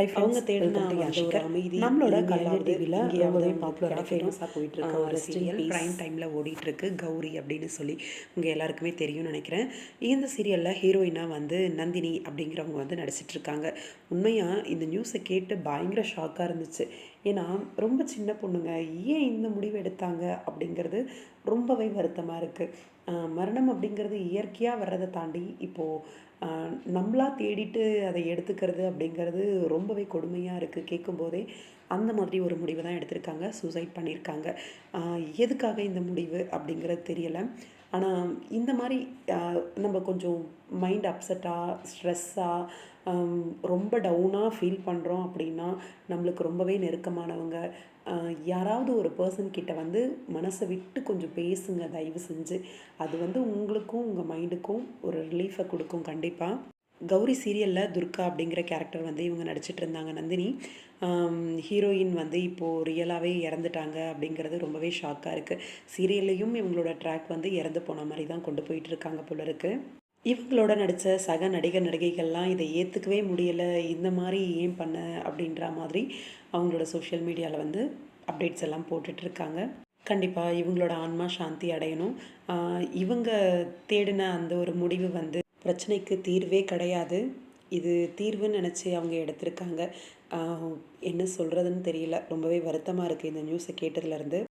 High அவங்க தேடின நம்மளோட கலைஞர் டிவியில் ரொம்பவே பாப்புலராக ஃபேமஸாக போயிட்டு இருக்க. ஒரு சீரியல் ப்ரைம் டைமில் ஓடிட்டு இருக்கு கௌரி அப்படின்னு சொல்லி உங்கள் எல்லாருக்குமே தெரியும்னு நினைக்கிறேன். இந்த சீரியலில் ஹீரோயினாக வந்து நந்தினி அப்படிங்கிறவங்க வந்து நடிச்சிட்டு இருக்காங்க. உண்மையாக இந்த நியூஸை கேட்டு பயங்கர ஷாக்காக இருந்துச்சு. ஏன்னா ரொம்ப சின்ன பொண்ணுங்க. ஏன் இந்த முடிவு எடுத்தாங்க? அப்படிங்கிறது ரொம்பவே வருத்தமாக இருக்குது மரணம் அப்படிங்கிறது இயற்கையாக வர்றதை தாண்டி இப்போது நம்மளாக தேடிட்டு அதை எடுத்துக்கிறது அப்படிங்கிறது ரொம்பவே கொடுமையாக இருக்குது கேட்கும்போதே அந்த மாதிரி ஒரு முடிவு தான் எடுத்திருக்காங்க. சூசைட் பண்ணியிருக்காங்க. எதுக்காக இந்த முடிவு அப்படிங்கிறது தெரியலை. ஆனால் இந்த மாதிரி நம்ம கொஞ்சம் மைண்ட் அப்செட்டாக ஸ்ட்ரெஸ்ஸாக ரொம்ப டவுனாக ஃபீல் பண்ணுறோம் அப்படின்னா நம்மளுக்கு ரொம்பவே நெருக்கமானவங்க யாராவது ஒரு பர்சன் கிட்ட வந்து மனசை விட்டு கொஞ்சம் பேசுங்க தயவு செஞ்சு. அது வந்து உங்களுக்கும் உங்கள் மைண்டுக்கும் ஒரு ரிலீஃபை கொடுக்கும் கண்டிப்பாக கௌரி சீரியலில் துர்கா அப்படிங்கிற கேரக்டர் வந்து இவங்க நடிச்சிட்டு இருந்தாங்க நந்தினி. ஹீரோயின் வந்து இப்போது ரியலாகவே இறந்துட்டாங்க அப்படிங்கிறது ரொம்பவே ஷாக்காக இருக்குது சீரியல்லையும் இவங்களோட ட்ராக் வந்து இறந்து போன மாதிரி தான் கொண்டு போயிட்டு இருக்காங்க போல இருக்குது இவங்களோட நடித்த சக நடிகர் நடிகைகள்லாம் இதை ஏற்றுக்கவே முடியலை இந்த மாதிரி ஏன் பண்ண அப்படின்ற மாதிரி அவங்களோட சோஷியல் மீடியாவில் வந்து அப்டேட்ஸ் எல்லாம் போட்டுட்ருக்காங்க கண்டிப்பாக இவங்களோட ஆன்மா சாந்தி அடையணும். இவங்க தேடின அந்த ஒரு முடிவு வந்து பிரச்சனைக்கு தீர்வே கிடையாது. இது தீர்வுன்னு நினச்சி அவங்க எடுத்திருக்காங்க. என்ன சொல்கிறதுன்னு தெரியல. ரொம்பவே வருத்தமாக இருக்குது இந்த நியூஸை கேட்டதுலேருந்து